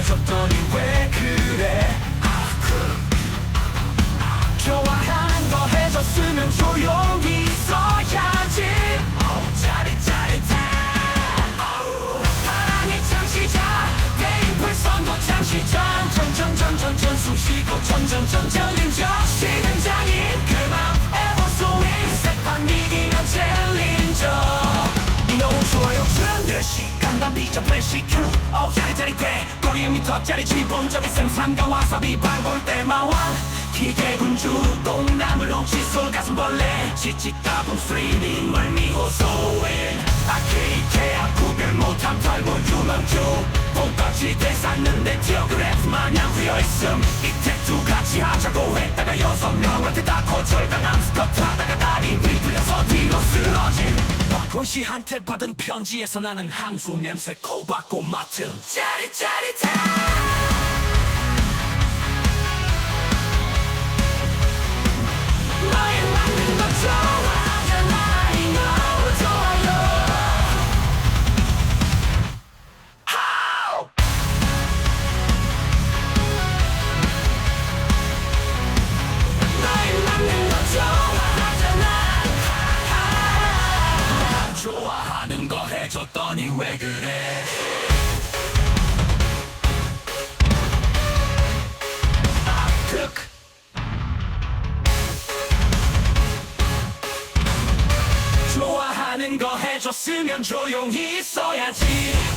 해줬더니 왜 좋아하는 거 해줬으면 조용 간단 비전 플래시 큐 어우 짜릿짜릿해 꼬리에 미터짜리 지본적인 생산과 와사비 발볼 때마와. 기계 군주 똥나물 옥시솔 가슴벌레? 지치까분 스트리밍 멀미호소인 아케이케아 구별 못함 털고 유망주. 똥까지 대쌌는데 디어그래프 마냥 휘어있음. 이택두 같이 하자고 했다가 여섯 명한테 다 거절 박원씨한테 받은 편지에서 나는 향수 냄새 코박고 맡음 짜릿짜릿해 거 해줬더니 왜 그래? 아득 좋아하는 거 해줬으면 조용히 있어야지